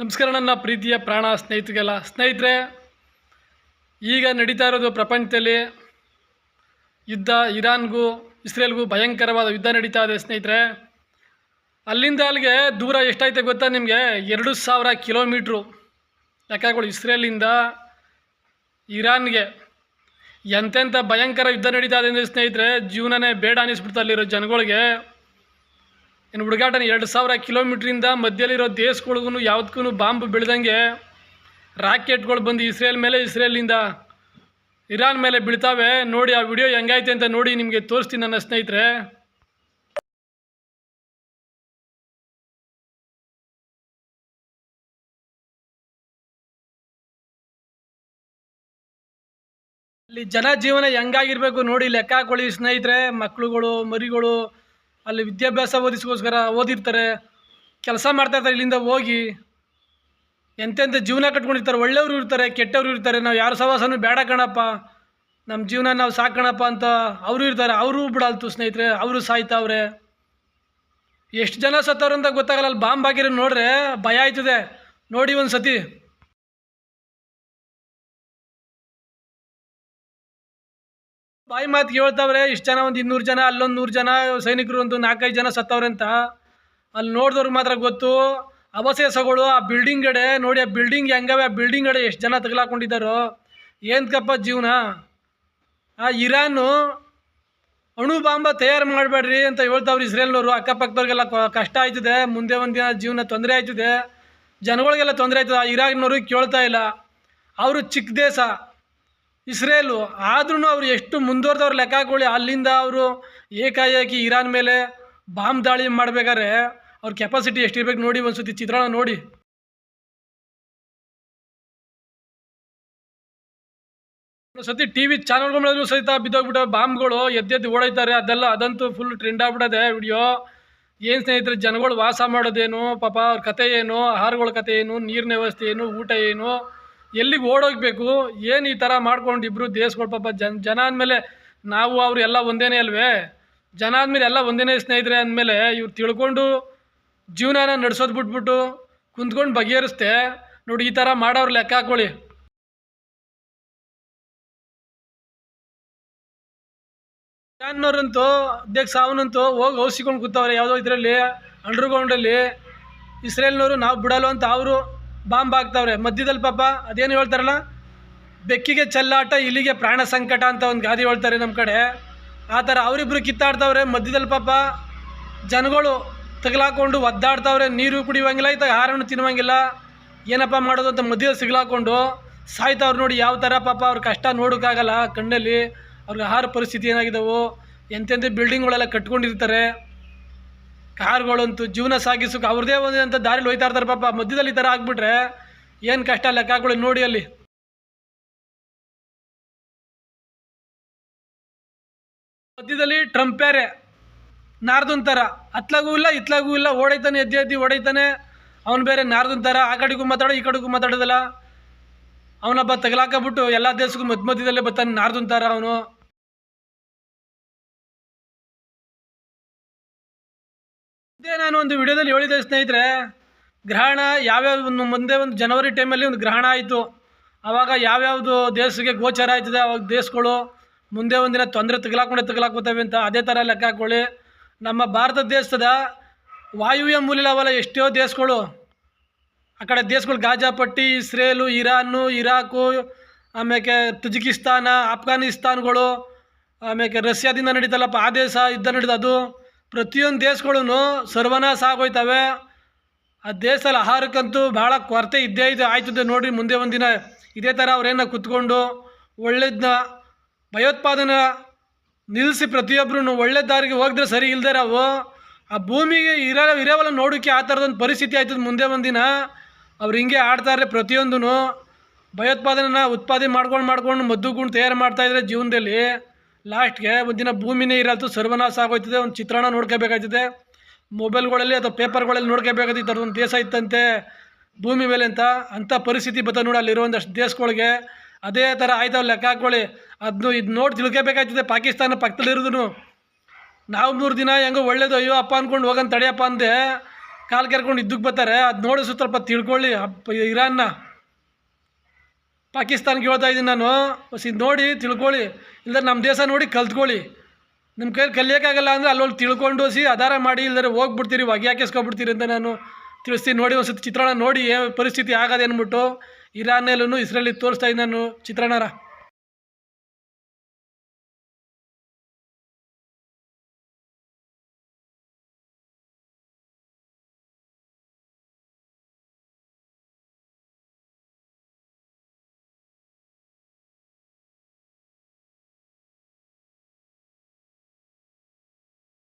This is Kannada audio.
ನಮಸ್ಕಾರ, ನನ್ನ ಪ್ರೀತಿಯ ಪ್ರಾಣ ಸ್ನೇಹಿತರಿಗೆಲ್ಲ. ಸ್ನೇಹಿತರೆ, ಈಗ ನಡೀತಾ ಇರೋದು ಪ್ರಪಂಚದಲ್ಲಿ ಯುದ್ಧ, ಇರಾನ್ಗೂ ಇಸ್ರೇಲ್ಗೂ ಭಯಂಕರವಾದ ಯುದ್ಧ ನಡೀತಾ ಇದೆ ಸ್ನೇಹಿತರೆ. ಅಲ್ಲಿಂದ ಅಲ್ಲಿಗೆ ದೂರ ಎಷ್ಟಾಯ್ತೆ ಗೊತ್ತಾ ನಿಮಗೆ? ಎರಡು ಸಾವಿರ ಕಿಲೋಮೀಟ್ರು. ಲೆಕ್ಕಗಳು ಇಸ್ರೇಲಿಂದ ಇರಾನ್ಗೆ ಎಂತೆಂಥ ಭಯಂಕರ ಯುದ್ಧ ನಡೀತಾ ಇದೆ ಸ್ನೇಹಿತರೆ, ಜೀವನನೇ ಬೇಡ ಅನ್ನಿಸ್ಬಿಡ್ತು ಅಲ್ಲಿರೋ ಜನಗಳಿಗೆ. ಇನ್ನು ಹುಡುಗಾಟನ ಎರಡು ಸಾವಿರ ಕಿಲೋಮೀಟ್ರಿಂದ ಮಧ್ಯದಲ್ಲಿರೋ ದೇಶಗಳಿಗೂ ಯಾವುದಕ್ಕೂ ಬಾಂಬ್ ಬೀಳ್ದಂಗೆ ರಾಕೆಟ್ಗಳು ಬಂದು ಇಸ್ರೇಲ್ ಮೇಲೆ, ಇಸ್ರೇಲಿಂದ ಇರಾನ್ ಮೇಲೆ ಬೀಳ್ತಾವೆ. ನೋಡಿ, ಆ ವಿಡಿಯೋ ಹೆಂಗೈತೆ ಅಂತ ನೋಡಿ ನಿಮಗೆ ತೋರಿಸ್ತೀನಿ ನನ್ನ ಸ್ನೇಹಿತರೆ. ಅಲ್ಲಿ ಜನ ಜೀವನ ಹೆಂಗಾಗಿರ್ಬೇಕು ನೋಡಿ ಲೆಕ್ಕ ಹಾಕೊಳ್ಳಿ ಸ್ನೇಹಿತರೆ. ಮಕ್ಕಳುಗಳು ಮರಿಗಳು ಅಲ್ಲಿ ವಿದ್ಯಾಭ್ಯಾಸ ಓದಿಸ್ಕೋಸ್ಕರ ಓದಿರ್ತಾರೆ, ಕೆಲಸ ಮಾಡ್ತಾ ಇರ್ತಾರೆ, ಇಲ್ಲಿಂದ ಹೋಗಿ ಎಂತೆಂಥ ಜೀವನ ಕಟ್ಕೊಂಡಿರ್ತಾರೆ, ಒಳ್ಳೆಯವರು ಇರ್ತಾರೆ, ಕೆಟ್ಟವರು ಇರ್ತಾರೆ, ನಾವು ಯಾರು ಸವಾಸನೂ ಬೇಡ ಕಣಪ್ಪ, ನಮ್ಮ ಜೀವನ ನಾವು ಸಾಕೋಣಪ್ಪ ಅಂತ ಅವರು ಇರ್ತಾರೆ, ಅವರು ಬಿಡಲ್ತು ಸ್ನೇಹಿತರೆ, ಅವರು ಸಾಯ್ತಾವ್ರೆ. ಎಷ್ಟು ಜನ ಸತ್ತವ್ರು ಅಂತ ಗೊತ್ತಾಗಲ್ಲ, ಅಲ್ಲಿ ಬಾಂಬ್ ಹಾಕಿರೋ ನೋಡ್ರೆ ಭಯ ಆಯ್ತದೆ. ನೋಡಿ ಒಂದು ಸತಿ ಬಾಯಿ ಮಾತು ಹೇಳ್ತಾವ್ರೆ ಇಷ್ಟು ಜನ ಒಂದು ಇನ್ನೂರು ಜನ, ಅಲ್ಲೊಂದು ನೂರು ಜನ, ಸೈನಿಕರು ಒಂದು ನಾಲ್ಕೈದು ಜನ ಸತ್ತವ್ರೆ ಅಂತ. ಅಲ್ಲಿ ನೋಡಿದವ್ರಿಗೆ ಮಾತ್ರ ಗೊತ್ತು. ಅವಶೇಷಗಳು ಆ ಬಿಲ್ಡಿಂಗ್ ಕಡೆ, ನೋಡಿ ಆ ಬಿಲ್ಡಿಂಗ್ ಹೆಂಗವೆ, ಆ ಬಿಲ್ಡಿಂಗ್ ಕಡೆ ಎಷ್ಟು ಜನ ತಗಲಾಕೊಂಡಿದ್ದಾರೋ. ಏನಕ್ಕಪ್ಪ ಜೀವನ? ಆ ಇರಾನು ಅಣು ಬಾಂಬ ತಯಾರು ಮಾಡಬೇಡ್ರಿ ಅಂತ ಹೇಳ್ತಾವ್ರು ಇಸ್ರೇಲ್ನವರು. ಅಕ್ಕಪಕ್ಕದವ್ರಿಗೆಲ್ಲ ಕಷ್ಟ ಆಯ್ತದೆ, ಮುಂದೆ ಒಂದು ದಿನ ಜೀವನ ತೊಂದರೆ ಆಯ್ತದೆ. ಜನಗಳಿಗೆಲ್ಲ ತೊಂದರೆ ಆಯ್ತದೆ. ಆ ಇರಾನ್ನವ್ರಿಗೆ ಕೇಳ್ತಾ ಇಲ್ಲ. ಅವರು ಚಿಕ್ಕ ದೇಶ. ಇಸ್ರೇಲು ಆದ್ರೂ ಅವರು ಎಷ್ಟು ಮುಂದುವರೆದವ್ರು ಲೆಕ್ಕ ಹಾಕೊಳ್ಳಿ ಅಲ್ಲಿಂದ ಅವರು ಏಕಾಏಕಿ ಇರಾನ್ ಮೇಲೆ ಬಾಂಬ್ ದಾಳಿ ಮಾಡ್ಬೇಕಾದ್ರೆ ಅವ್ರ ಕೆಪಾಸಿಟಿ ಎಷ್ಟಿರ್ಬೇಕು ನೋಡಿ ಒಂದ್ಸತಿ ಚಿತ್ರಣ ನೋಡಿ. ಸತಿ ಟಿ ವಿ ಚಾನಲ್ಗಳು ಸಹಿತ ಬಿದ್ದೋಗ್ಬಿಟ್ಟು ಬಾಂಬ್ಗಳು ಎದ್ದೆದ್ದು ಓಡೈತಾರೆ ಅದೆಲ್ಲ ಅದಂತೂ ಫುಲ್ ಟ್ರೆಂಡ್ ಆಗ್ಬಿಡದೆ ವಿಡಿಯೋ. ಏನು ಸ್ನೇಹಿತರೆ, ಜನಗಳು ವಾಸ ಮಾಡೋದೇನು, ಪಾಪ ಅವ್ರ ಕತೆ ಏನು, ಆಹಾರಗಳ ಕತೆ ಏನು, ನೀರಿನ ವ್ಯವಸ್ಥೆ ಏನು, ಊಟ ಏನು ಎಲ್ಲಿಗೆ ಓಡೋಗ್ಬೇಕು? ಏನು ಈ ಥರ ಮಾಡ್ಕೊಂಡು ಇಬ್ಬರು ದೇಶಗಳು ಪಾಪ ಜನ ಜನ ಅಂದಮೇಲೆ ನಾವು ಅವರು ಎಲ್ಲ ಒಂದೇನೇ ಅಲ್ವೇ? ಜನ ಅಂದಮೇಲೆ ಎಲ್ಲ ಒಂದೇನೇ ಸ್ನೇಹಿತರೆ ಅಂದಮೇಲೆ ಇವ್ರು ತಿಳ್ಕೊಂಡು ಜೀವನನ ನಡೆಸೋದು ಬಿಟ್ಬಿಟ್ಟು ಕುಂತ್ಕೊಂಡು ಬಗೆಹರಿಸ್ತೆ. ನೋಡಿ ಈ ಥರ ಮಾಡೋರು ಲೆಕ್ಕ ಹಾಕೊಳ್ಳಿ. ಅನ್ನೋರಂತೂ ಅಧ್ಯಕ್ಷ ಅವನಂತೂ ಹೋಗಿ ಔಸಿಕೊಂಡು ಕೂತವ್ರೆ. ಯಾವುದೋ ಇದರಲ್ಲಿ ಅಂಡರ್ಗ್ರೌಂಡಲ್ಲಿ ಇಸ್ರೇಲ್ನವರು ನಾವು ಬಿಡಲ್ಲ ಅಂತ ಅವರು. ಬಾಂಬ್ ಹಾಕ್ತವ್ರೆ. ಮಧ್ಯದಲ್ಲಿ ಪಾಪ ಅದೇನು ಹೇಳ್ತಾರಲ್ಲ? ಬೆಕ್ಕಿಗೆ ಚೆಲ್ಲಾಟ ಇಲ್ಲಿಗೆ ಪ್ರಾಣ ಸಂಕಟ ಅಂತ ಒಂದು ಗಾದೆ ಹೇಳ್ತಾರೆ ನಮ್ಮ ಕಡೆ. ಆ ಥರ ಅವರಿಬ್ರು ಕಿತ್ತಾಡ್ತಾವ್ರೆ. ಮಧ್ಯದಲ್ಲಿ ಪಾಪ ಜನಗಳು ತಗಲಾಕೊಂಡು ಒದ್ದಾಡ್ತಾವ್ರೆ. ನೀರು ಕುಡಿಯುವಂಗಿಲ್ಲ ಇತ್ತಾಗ ಆಹಾರವನ್ನು ತಿನ್ನುವಂಗಿಲ್ಲ. ಏನಪ್ಪ ಮಾಡೋದು ಅಂತ ಮಧ್ಯದಲ್ಲಿ ಸಿಗ್ಲಾಕೊಂಡು ಸಾಯ್ತವ್ರು ನೋಡಿ ಯಾವ ಥರ ಪಾಪ ಅವ್ರ ಕಷ್ಟ ನೋಡೋಕ್ಕಾಗಲ್ಲ ಕಣ್ಣಲ್ಲಿ. ಅವ್ರಿಗೆ ಆಹಾರ ಪರಿಸ್ಥಿತಿ ಏನಾಗಿದ್ದಾವೆ ಎಂತೆಂಥ ಬಿಲ್ಡಿಂಗ್ಗಳೆಲ್ಲ ಕಟ್ಕೊಂಡಿರ್ತಾರೆ. ಕಾರ್ಗಳಂತೂ ಜೀವನ ಸಾಗಿಸೋಕೆ ಅವ್ರದ್ದೇ ಒಂದಂಥ ದಾರಿಲಿ ಹೋಯ್ತಾ ಇರ್ತಾರೆ ಪಾಪ. ಮಧ್ಯದಲ್ಲಿ ಈ ಥರ ಆಗ್ಬಿಟ್ರೆ ಏನು ಕಷ್ಟ ಲೆಕ್ಕ ಹಾಕೊಳ್ಳಿ ನೋಡಿ ಅಲ್ಲಿ. ಮಧ್ಯದಲ್ಲಿ ಟ್ರಂಪ್ಯಾರೆ ನಾರ್ದನ್ ಥರ. ಅತ್ಲಾಗೂ ಇಲ್ಲ, ಇತ್ಲಾಗೂ ಇಲ್ಲ, ಓಡೈತಾನೆ, ಎದ್ದೆ ಎದ್ದಿ ಓಡೈತಾನೆ. ಅವನು ಬೇರೆ ನಾರ್ದನ್ ಥರ. ಆ ಕಡೆಗೂ ಮಾತಾಡೋ, ಈ ಕಡೆಗೂ ಮಾತಾಡೋದಿಲ್ಲ. ಅವನೊಬ್ಬ ತಗಲಾಕಬಿಟ್ಟು ಎಲ್ಲ ದೇಶಕ್ಕೂ ಮಧ್ಯ ಮಧ್ಯದಲ್ಲೇ ಬರ್ತಾನೆ ನಾರ್ದನ್ ಥರ ಅವನು. ಇದೇ ನಾನು ಒಂದು ವಿಡಿಯೋದಲ್ಲಿ ಹೇಳಿದೆ ಸ್ನೇಹಿತರೆ, ಗ್ರಹಣ ಯಾವ್ಯಾವ ಒಂದು ಮುಂದೆ ಒಂದು ಜನವರಿ ಟೈಮಲ್ಲಿ ಒಂದು ಗ್ರಹಣ ಆಯಿತು. ಆವಾಗ ಯಾವ್ಯಾವುದು ದೇಶಕ್ಕೆ ಗೋಚರ ಆಯ್ತದೆ, ಅವಾಗ ದೇಶಗಳು ಮುಂದೆ ಒಂದಿನ ತೊಂದರೆ ತಗಲಾಕೊಂಡೆ ತಗಲಾಕೋತವೆ ಅಂತ ಅದೇ ಥರ ಲೆಕ್ಕ ಹಾಕ್ಕೊಳ್ಳಿ ನಮ್ಮ ಭಾರತ ದೇಶದ ವಾಯುವ್ಯ ಮೂಲವಲ್ಲ ಎಷ್ಟೋ ದೇಶಗಳು, ಆ ಕಡೆ ದೇಶಗಳು ಗಾಜಾಪಟ್ಟಿ, ಇಸ್ರೇಲು, ಇರಾನು, ಇರಾಕು ಆಮೇಲೆ ತಜಿಕಿಸ್ತಾನ, ಆಫ್ಘಾನಿಸ್ತಾನ್ಗಳು ಆಮೇಲೆ ರಷ್ಯಾದಿಂದ ನಡೀತಲ್ಲಪ್ಪ, ಆ ದೇಶ ಯುದ್ಧ ನಡೀತದು ಪ್ರತಿಯೊಂದು ದೇಶಗಳೂ ಸರ್ವನಾಶ ಆಗೋಯ್ತವೆ. ಆ ದೇಶದಲ್ಲಿ ಆಹಾರಕ್ಕಂತೂ ಭಾಳ ಕೊರತೆ ಇದ್ದೇ ಇದೆ. ಆಯ್ತದೆ ನೋಡಿರಿ, ಮುಂದೆ ಒಂದಿನ ಇದೇ ಥರ ಅವ್ರೇನ ಕುತ್ಕೊಂಡು ಒಳ್ಳೆದನ್ನ ಭಯೋತ್ಪಾದನೆ ನಿಲ್ಲಿಸಿ ಪ್ರತಿಯೊಬ್ಬರೂ ಒಳ್ಳೆ ದಾರಿಗೆ ಹೋಗಿದ್ರೆ ಸರಿ ಇಲ್ಲದೆ ಅವು ಆ ಭೂಮಿಗೆ ಇರೋ, ಇರೋವಲ್ಲ ನೋಡೋಕ್ಕೆ ಆ ಥರದೊಂದು ಪರಿಸ್ಥಿತಿ ಆಯ್ತದ ಮುಂದೆ ಒಂದಿನ ಅವ್ರು ಹಿಂಗೆ ಆಡ್ತಾರೆ ಪ್ರತಿಯೊಂದೂ ಭಯೋತ್ಪಾದನೆನ ಉತ್ಪಾದನೆ ಮಾಡ್ಕೊಂಡು ಮಾಡ್ಕೊಂಡು ಮದ್ದುಗುಂಡು ತಯಾರು ಮಾಡ್ತಾಯಿದ್ರೆ ಜೀವನದಲ್ಲಿ. ಲಾಸ್ಟ್ಗೆ ಒಂದಿನ ಭೂಮಿನೇ ಇರಲ್ತು, ಸರ್ವನಾಶ ಆಗೋಯ್ತದೆ, ಒಂದು ಚಿತ್ರಣ ನೋಡ್ಕೋಬೇಕಾಯ್ತದೆ. ಮೊಬೈಲ್ಗಳಲ್ಲಿ ಅಥವಾ ಪೇಪರ್ಗಳಲ್ಲಿ ನೋಡ್ಕೋಬೇಕಾಯ್ತು, ಈ ಥರದೊಂದು ದೇಶ ಇತ್ತಂತೆ. ಭೂಮಿ ಮೇಲೆ ಅಂತ ಅಂಥ ಪರಿಸ್ಥಿತಿ ಬರ್ತದೆ ನೋಡಿ ಅಲ್ಲಿರುವಂಥಷ್ಟು ದೇಶಗಳಿಗೆ. ಅದೇ ಥರ ಆಯ್ತಾವ ಲೆಕ್ಕ ಹಾಕ್ಕೊಳ್ಳಿ ಅದನ್ನು ಇದು ನೋಡಿ ತಿಳ್ಕೋಬೇಕಾಯ್ತದೆ, ಪಾಕಿಸ್ತಾನ ಪಕ್ಕದಲ್ಲಿರೋದು ನಾವು ಮೂರು ದಿನ ಹೆಂಗೋ ಒಳ್ಳೇದು, ಅಯ್ಯೋ, ಅಪ್ಪ ಅಂದ್ಕೊಂಡು ಹೋಗೋಣ ತಡೆಯಪ್ಪ ಅಂದೆ. ಕಾಲು ಕೆರ್ಕೊಂಡು ಇದ್ದಕ್ಕೆ ಬರ್ತಾರೆ ಅದು ನೋಡಿ ಸ್ವಲ್ಪ ತಿಳ್ಕೊಳ್ಳಿ, ಅಪ್ಪ, ಇರಾನ್ನ. ಪಾಕಿಸ್ತಾನ್ಗೆ ಹೇಳ್ತಾ ಇದ್ದೀನಿ ನಾನು ಇದು ನೋಡಿ, ತಿಳ್ಕೊಳ್ಳಿ. ಇಲ್ದರೆ ನಮ್ಮ ದೇಶ ನೋಡಿ ಕಲ್ತ್ಕೊಳ್ಳಿ. ನಿಮ್ಮ ಕೈಲಿ ಕಲಿಯೋಕ್ಕಾಗಲ್ಲ ಅಂದರೆ ಅಲ್ಲೊಂದು ತಿಳ್ಕೊಂಡು ಸಿ, ಆಧಾರ ಮಾಡಿ ಇಲ್ದರೆ ಹೋಗ್ಬಿಡ್ತೀರಿ ಹೊಗೆ ಹಾಕಿಸ್ಕೊಬಿಡ್ತೀರಿ ಅಂತ ನಾನು ತಿಳಿಸ್ತೀನಿ. ನೋಡಿ ಒಂದು ಸತಿ ಚಿತ್ರಣ ನೋಡಿ ಪರಿಸ್ಥಿತಿ ಆಗದೆ ಅಂದ್ಬಿಟ್ಟು ಇರಾನಲ್ಲೂ ಇಸ್ರೇಲಿ ತೋರಿಸ್ತಾ ಇದ್ದೀನಿ ನಾನು ಚಿತ್ರಣರ.